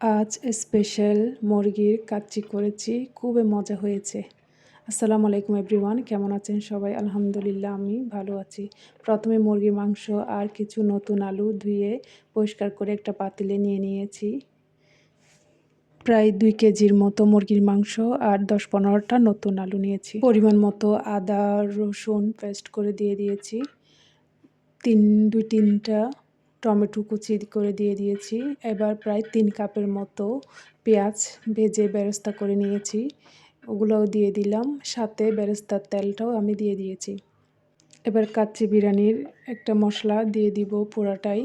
আজ স্পেশাল মুরগির কাচ্চি করেছি, খুবই মজা হয়েছে। আসসালামু আলাইকুম এভরিওয়ান কেমন আছেন সবাই? আলহামদুলিল্লাহ, আমি ভালো আছি। প্রথমে মুরগির মাংস আর কিছু নতুন আলু ধুয়ে পরিষ্কার করে একটা পাতিলে নিয়ে নিয়েছি। প্রায় দুই কেজির মতো মুরগির মাংস আর দশ পনেরোটা নতুন আলু নিয়েছি। পরিমাণ মতো আদা, রসুন পেস্ট করে দিয়ে দিয়েছি। তিন, দুই, তিনটা টমেটো কুচি করে দিয়ে দিয়েছি। এবার প্রায় তিন কাপের মতো পেঁয়াজ ভেজে বেরেস্তা করে নিয়েছি। ওগুলোও দিয়ে দিলাম। সাথে বেরেস্তার তেলটাও আমি দিয়ে দিয়েছি। এবার কাচ্চি বিরিয়ানির একটা মশলা দিয়ে দিব পুরাটাই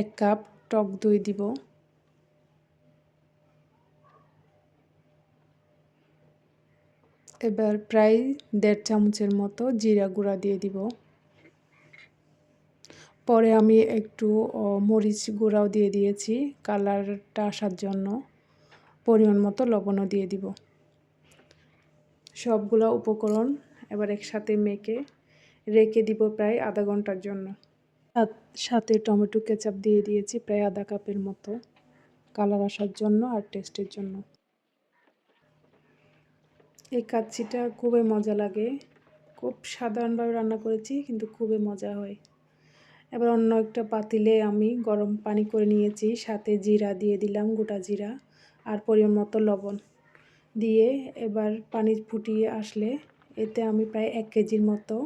এক কাপ টক দই দিব। এবার প্রায় দেড় চামচের মতো জিরা গুঁড়া দিয়ে দিব। পরে আমি একটু মরিচ গুঁড়াও দিয়ে দিয়েছি কালারটা আসার জন্য। পরিমাণ মতো লবণও দিয়ে দিব। সবগুলো উপকরণ এবার একসাথে মেখে রেখে দিব প্রায় আধা ঘণ্টার জন্য। সাথে টমেটো কেচাপ দিয়ে দিয়েছি প্রায় আধা কাপের মতো। কালার আসার জন্য আর টেস্টের জন্য। এই কাচ্চিটা খুবই মজা লাগে। খুব সাধারণভাবে রান্না করেছি, কিন্তু খুবই মজা হয়। এবার অন্য একটা পাতিলে আমি গরম পানি করে নিয়েছি, সাথে জিরা দিয়ে দিলাম, গোটা জিরা আর পরিমাণ মতো লবণ। দিয়ে এবার পানি ফুটিয়ে আসলে এতে আমি প্রায় এক কেজির মতো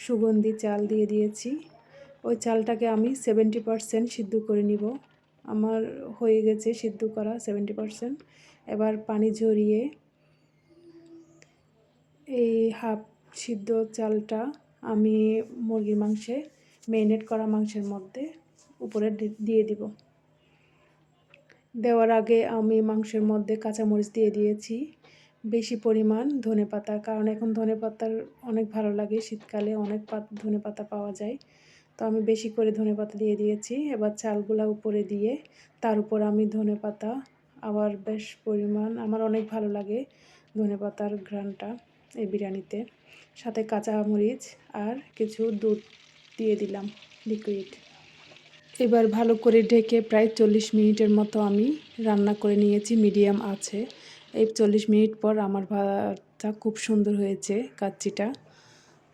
সুগন্ধি চাল দিয়ে দিয়েছি। ওই চালটাকে আমি সেভেন্টি পারসেন্ট সিদ্ধ করে নিব। আমার হয়ে গেছে সিদ্ধ করা সেভেন্টি পারসেন্ট এবার পানি ঝরিয়ে এই হাফ সিদ্ধ চালটা আমি মুরগির মাংসে মেরিনেট করা মাংসের মধ্যে উপরে দিয়ে দিব। দেওয়ার আগে আমি মাংসের মধ্যে কাঁচামরিচ দিয়ে দিয়েছি। বেশি পরিমাণ ধনে পাতা, কারণ এখন ধনে পাতার অনেক ভালো লাগে, শীতকালে অনেক পাত, ধনে পাতা পাওয়া যায়। তো আমি বেশি করে ধনে পাতা দিয়ে দিয়েছি। এবার চালগুলা উপরে দিয়ে তার উপর আমি ধনে পাতা, আবার বেশ পরিমাণ, আমার অনেক ভালো লাগে ধনে পাতার ঘ্রানটা এই বিরিয়ানিতে। সাথে কাঁচা মরিচ আর কিছু দুধ দিয়ে দিলাম লিকুইড এবার ভালো করে ঢেকে প্রায় চল্লিশ মিনিটের মতো আমি রান্না করে নিয়েছি মিডিয়াম আছে। এই চল্লিশ মিনিট পর আমার ভাতটা খুব সুন্দর হয়েছে, কাচ্চিটা।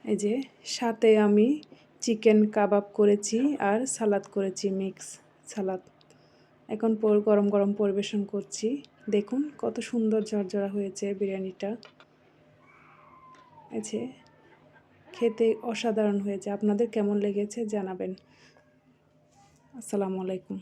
এই যে, সাথে আমি চিকেন কাবাব করেছি আর সালাদ করেছি মিক্স সালাদ। এখন পর গরম গরম পরিবেশন করছি। দেখুন কত সুন্দর ঝরঝরা হয়েছে বিরিয়ানিটা। আছে খেতে অসাধারণ হয়েছে। আপনাদের কেমন লেগেছে জানাবেন। আসসালামু আলাইকুম।